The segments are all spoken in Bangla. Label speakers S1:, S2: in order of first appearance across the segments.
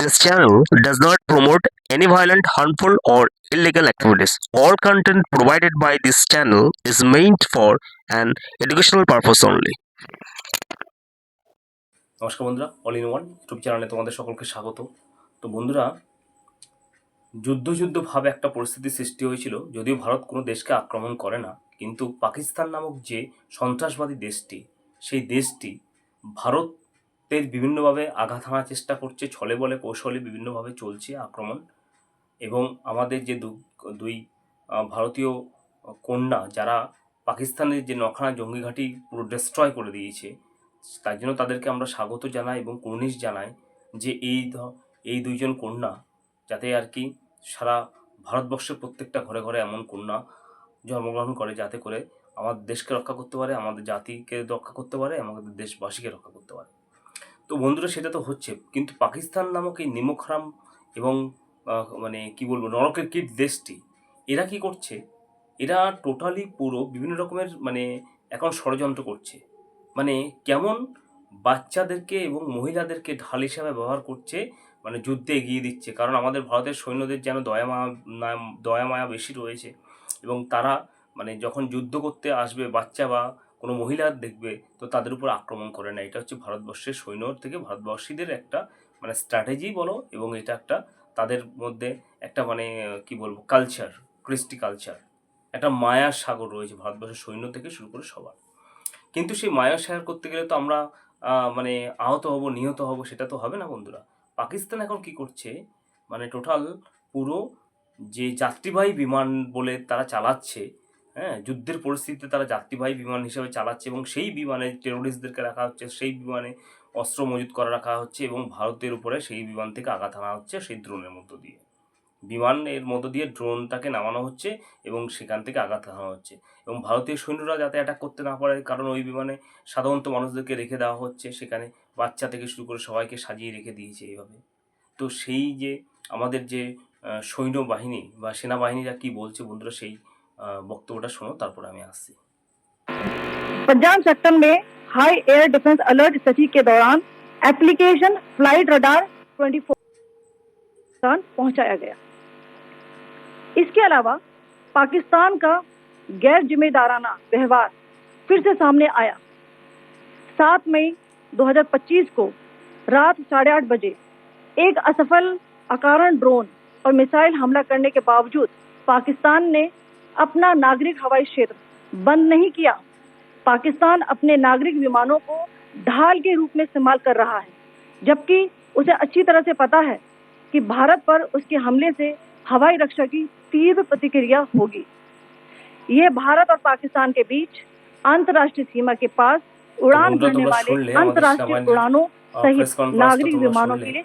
S1: This channel does not promote any violent, harmful, or illegal activities. All content provided by this channel is meant for an educational purpose only.
S2: নমস্কার বন্ধুরা অল ইন ওয়ান ইউটিউব চ্যানেলে তোমাদের সকলকে স্বাগত তো বন্ধুরা যুদ্ধ যুদ্ধ ভাবে একটা পরিস্থিতি সৃষ্টি হয়েছিল যদিও ভারত কোনো দেশকে আক্রমণ করে না কিন্তু পাকিস্তান নামক যে সন্ত্রাসবাদী দেশটি সেই দেশটি ভারতের বিভিন্নভাবে আঘাত হানার চেষ্টা করছে, ছলে বলে কৌশলে বিভিন্নভাবে চলছে আক্রমণ। এবং আমাদের যে দুই ভারতীয় কন্যা যারা পাকিস্তানের যে নখানা জঙ্গি ঘাঁটি পুরো ডিস্ট্রয় করে দিয়েছে, তার জন্য তাদেরকে আমরা স্বাগত জানাই এবং কুর্নিশ জানাই যে এই এই দুইজন কন্যা যাতে আর কি সারা ভারতবর্ষের প্রত্যেকটা ঘরে ঘরে এমন কন্যা জন্মগ্রহণ করে যাতে করে আমাদের দেশকে রক্ষা করতে পারে, আমাদের জাতিকে রক্ষা করতে পারে, আমাদের দেশবাসীকে রক্ষা করতে পারে। তো বন্ধুরা সেটা তো হচ্ছে। কিন্তু পাকিস্তান নামক এই নিমখরাম এবং মানে কি বলব, নরকের কীট দেশটি, এরা কি করছে? এরা টোটালি পুরো বিভিন্ন রকমের মানে এখন ষড়যন্ত্র করছে। মানে কেমন বাচ্চাদেরকে এবং মহিলাদেরকে ঢাল হিসাবে ব্যবহার করছে মানে যুদ্ধে এগিয়ে দিচ্ছে। কারণ আমাদের ভারতের সৈন্যদের যেন দয়া মায়া দয়া মায়া বেশি রয়েছে এবং তারা মানে যখন যুদ্ধ করতে আসবে, বাচ্চা বা কোনো মহিলা দেখবে তো তাদের উপর আক্রমণ করে না। এটা হচ্ছে ভারতবর্ষের সৈন্য থেকে ভারতবর্ষীদের একটা মানে স্ট্র্যাটেজি বলো এবং এটা একটা তাদের মধ্যে একটা মানে কি বলব কালচার ক্রিস্টি কালচার একটা মায়ার সাগর রয়েছে ভারতবর্ষের সৈন্য থেকে শুরু করে সবার। কিন্তু সেই মায়া শেয়ার করতে গেলে তো আমরা মানে আহত হব, নিহত হব, সেটা তো হবে না বন্ধুরা। পাকিস্তান এখন কি করছে? মানে টোটাল পুরো যে যাত্রীবাহী বিমান বলে তারা চালাচ্ছে হ্যাঁ যুদ্ধের পরিস্থিতিতে তারা যাত্রীবাহী বিমান হিসেবে চালাচ্ছে এবং সেই বিমানে টেরোরিস্টদেরকে রাখা হচ্ছে, সেই বিমানে অস্ত্র মজুত করা রাখা হচ্ছে এবং ভারতের উপরে সেই বিমান থেকে আঘাত আনা হচ্ছে সেই ড্রোনের মধ্য দিয়ে। বিমানের মধ্য দিয়ে ড্রোনটাকে নামানো হচ্ছে এবং সেখান থেকে আঘাত আনা হচ্ছে এবং ভারতীয় সৈন্যরা যাতে অ্যাটাক করতে না পারে কারণ ওই বিমানে সাধারণত মানুষদেরকে রেখে দেওয়া হচ্ছে, সেখানে বাচ্চা থেকে শুরু করে সবাইকে সাজিয়ে রেখে দিয়েছে এইভাবে। তো সেই যে আমাদের যে সৈন্যবাহিনী বা সেনাবাহিনীরা কি বলছে বন্ধুরা, সেই বক্তব্যটা শোনো তারপর আমি আসছি
S3: पंजाब सेक्टर में हाई एयर डिफेंस अलर्ट स्थिति के दौरान एप्लीकेशन फ्लाइट रडार 24 पाकिस्तान पहुंचाया गया इसके अलावा पाकिस्तान का गैर जिम्मेदाराना व्यवहार फिर से सामने आया 7 मई 2025 को रात साढ़े आठ बजे एक असफल अकारण ड्रोन और मिसाइल हमला करने के बावजूद पाकिस्तान ने अपना नागरिक हवाई क्षेत्र बंद नहीं किया। पाकिस्तान अपने नागरिक विमानों को ढाल के रूप में इस्तेमाल कर रहा है जबकि उसे अच्छी तरह से पता है कि भारत पर उसके हमले से हवाई रक्षा की तीव्र प्रतिक्रिया होगी। ये भारत और पाकिस्तान के बीच अंतर्राष्ट्रीय सीमा के पास उड़ान भरने वाले अंतर्राष्ट्रीय उड़ानों सहित नागरिक विमानों के लिए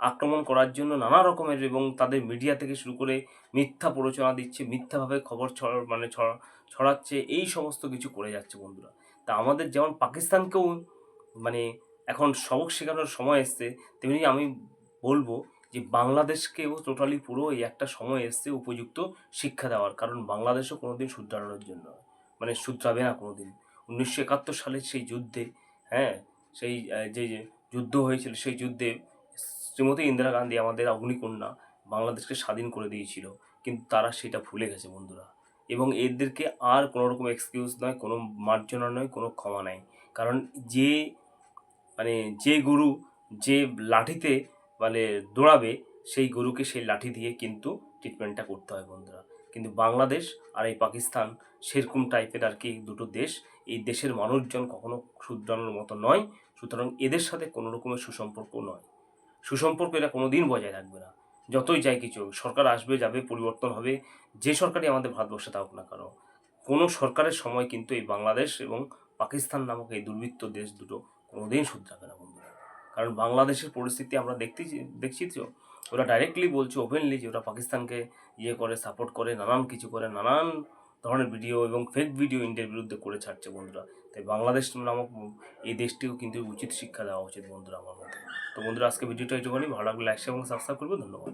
S2: আক্রমণ করার জন্য নানা রকমের এবং তাদের মিডিয়া থেকে শুরু করে মিথ্যা প্ররোচনা দিচ্ছে, মিথ্যাভাবে খবর ছড় মানে ছড়- ছড়াচ্ছে, এই সমস্ত কিছু করে যাচ্ছে বন্ধুরা। তা আমাদের যেমন পাকিস্তানকেও মানে এখন সবক শেখানোর সময় এসছে, তেমনি আমি বলব যে বাংলাদেশকেও টোটালি পুরো এই একটা সময় এসছে উপযুক্ত শিক্ষা দেওয়ার। কারণ বাংলাদেশও কোনোদিন শুধরানোর জন্য মানে শুধরাবে না কোনোদিন। উনিশশো একাত্তর সালের সেই যুদ্ধে হ্যাঁ সেই যে যুদ্ধ হয়েছিল, সেই যুদ্ধে শ্রীমতী ইন্দিরা গান্ধী আমাদের অগ্নিকন্যা বাংলাদেশকে স্বাধীন করে দিয়েছিল, কিন্তু তারা সেটা ভুলে গেছে বন্ধুরা। এবং এদেরকে আর কোনো রকম এক্সকিউজ নয়, কোনো মার্জনা নয়, কোনো ক্ষমা নাই। কারণ যে মানে যে গরু যে লাঠিতে মানে দৌড়াবে, সেই গরুকে সেই লাঠি দিয়ে কিন্তু ট্রিটমেন্টটা করতে হয় বন্ধুরা। কিন্তু বাংলাদেশ আর এই পাকিস্তান সেরকম টাইপের আর কি দুটো দেশ, এই দেশের মানুষজন কখনো শুধরানোর মতো নয়, সুতরাং এদের সাথে কোনো রকমের সুসম্পর্ক নয়। সুসম্পর্ক এটা কোনো দিন বজায় রাখবে না। যতই যাই কিছু সরকার আসবে, যাবে, পরিবর্তন হবে, যে সরকারই আমাদের ভারতবর্ষে থাকুক না কেন, কোনো সরকারের সময় কিন্তু এই বাংলাদেশ এবং পাকিস্তান নামক এই দুর্বৃত্ত দেশ দুটো কোনো দিন শুধরাবে না বন্ধুরা। কারণ বাংলাদেশের পরিস্থিতি আমরা দেখতে দেখছি তো, ওরা ডাইরেক্টলি বলছে ওপেনলি যে ওরা পাকিস্তানকে ইয়ে করে সাপোর্ট করে, নানান কিছু করে, নানান ধরনের ভিডিও এবং ফেক ভিডিও ইন্ডিয়ার বিরুদ্ধে করে ছাড়ছে বন্ধুরা। তাই বাংলাদেশ নামক এই দেশটিও কিন্তু উচিত শিক্ষা দেওয়া উচিত বন্ধুরা আমার মতে। তো বন্ধুরা আজকে ভিডিওটা এইটুকুনি ভালো লাগলে লাইক এবং সাবস্ক্রাইব করবে ধন্যবাদ।